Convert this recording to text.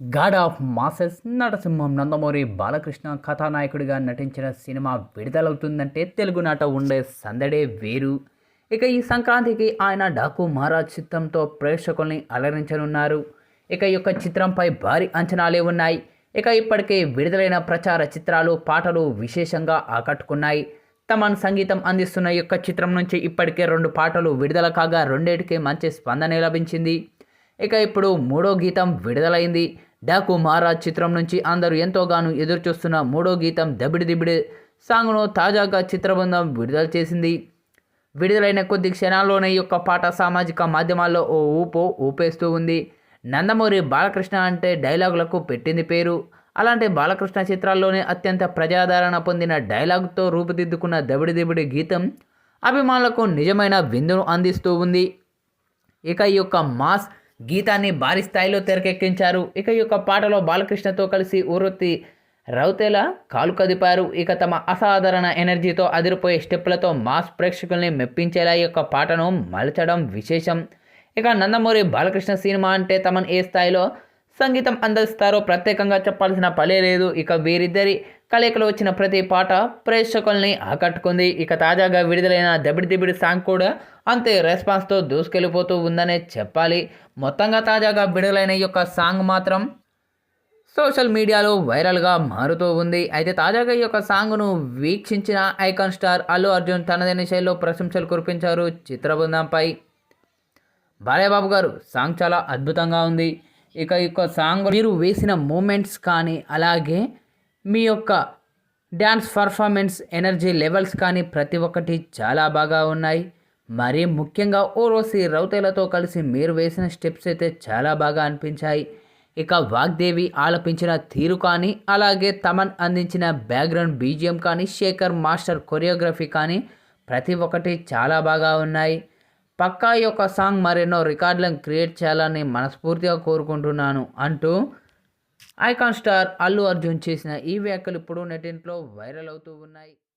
God of masses Narasimham Nandamuri Balakrishna కథానాయకుడిగా నటించిన cinema విడుదలవుతుందంటే తెలుగునాట ఉండే సందడే వేరు. ఇక ఈ సంక్రాంతికి ఆయన డాకు మహారాజ్ చిత్రంతో ప్రేక్షకుల్ని అలరించనున్నారు. ఇక ఈ యొక్క చిత్రంపై భారీ అంచనాలే ఉన్నాయి. ఇక ఇప్పటికే విడుదలైన ప్రచార చిత్రాలు పాటలు విశేషంగా ఆకట్టుకున్నాయి. తమన్ సంగీతం అందిస్తున్న యొక్క చిత్రం నుంచి ఇప్పటికే రెండు పాటలు విడుదల కాగా రెండేటికి మంచి స్పందన లభించింది. ఇక ఇప్పుడు మూడో గీతం విడుదలైంది. డాకు మహారాజ్ చిత్రం నుంచి అందరూ ఎంతోగానో ఎదురుచూస్తున్న మూడో గీతం దబిడి దిబిడి సాంగ్ను తాజాగా చిత్రబృందం విడుదల చేసింది. విడుదలైన కొద్ది క్షణాల్లోనే ఈ యొక్క పాట సామాజిక మాధ్యమాల్లో ఓ ఊపు ఊపేస్తూ ఉంది. నందమూరి బాలకృష్ణ అంటే డైలాగులకు పెట్టింది పేరు. అలాంటి బాలకృష్ణ చిత్రాల్లోనే అత్యంత ప్రజాదరణ పొందిన డైలాగుతో రూపుదిద్దుకున్న దబిడి దిబిడి గీతం అభిమానులకు నిజమైన విందును అందిస్తూ ఉంది. ఇక ఈ యొక్క మాస్ గీతాన్ని భారీ స్థాయిలో తెరకెక్కించారు. ఇక ఈ యొక్క పాటలో బాలకృష్ణతో కలిసి ఊరొత్తి రౌతేల కాలు కదిపారు. ఇక తమ అసాధారణ ఎనర్జీతో అదిరిపోయే స్టెప్లతో మాస్ ప్రేక్షకుల్ని మెప్పించేలా ఈ యొక్క పాటను మలచడం విశేషం. ఇక నందమూరి బాలకృష్ణ సినిమా అంటే తమను ఏ స్థాయిలో సంగీతం అందిస్తారో ప్రత్యేకంగా చెప్పాల్సిన పలే లేదు. ఇక వీరిద్దరి కలయికలో వచ్చిన ప్రతి పాట ప్రేక్షకుల్ని ఆకట్టుకుంది. ఇక తాజాగా విడుదలైన దబిడి దిబిడి సాంగ్ కూడా అంతే రెస్పాన్స్తో దూసుకెళ్ళిపోతూ ఉందనే చెప్పాలి. మొత్తంగా తాజాగా విడుదలైన ఈ యొక్క సాంగ్ మాత్రం సోషల్ మీడియాలో వైరల్గా మారుతూ ఉంది. అయితే తాజాగా ఈ యొక్క సాంగ్ను వీక్షించిన ఐకాన్ స్టార్ అల్లు అర్జున్ తనదైన శైలిలో ప్రశంసలు కురిపించారు చిత్రబృందంపై. బాలయ్యబాబు గారు సాంగ్ చాలా అద్భుతంగా ఉంది. ఇక ఈ యొక్క సాంగ్ మీరు వేసిన మూమెంట్స్ కానీ అలాగే మీ యొక్క డ్యాన్స్ పర్ఫార్మెన్స్ ఎనర్జీ లెవెల్స్ కానీ ప్రతి ఒక్కటి చాలా బాగా ఉన్నాయి. మరీ ముఖ్యంగా ఓరోసి రౌతేలతో కలిసి మీరు వేసిన స్టెప్స్ అయితే చాలా బాగా అనిపించాయి. ఇక వాగ్దేవి ఆలపించిన తీరు కానీ అలాగే తమన్ అందించిన బ్యాక్గ్రౌండ్ బీజిఎం కానీ శేఖర్ మాస్టర్ కొరియోగ్రఫీ కానీ ప్రతి ఒక్కటి చాలా బాగా ఉన్నాయి. పక్కా యొక్క సాంగ్ మరెన్నో రికార్డులను క్రియేట్ చేయాలని మనస్ఫూర్తిగా కోరుకుంటున్నాను అంటూ ఐకాన్ స్టార్ అల్లు అర్జున్ చేసిన ఈ వ్యాఖ్యలు ఇప్పుడు నెటింట్లో వైరల్ అవుతూ ఉన్నాయి.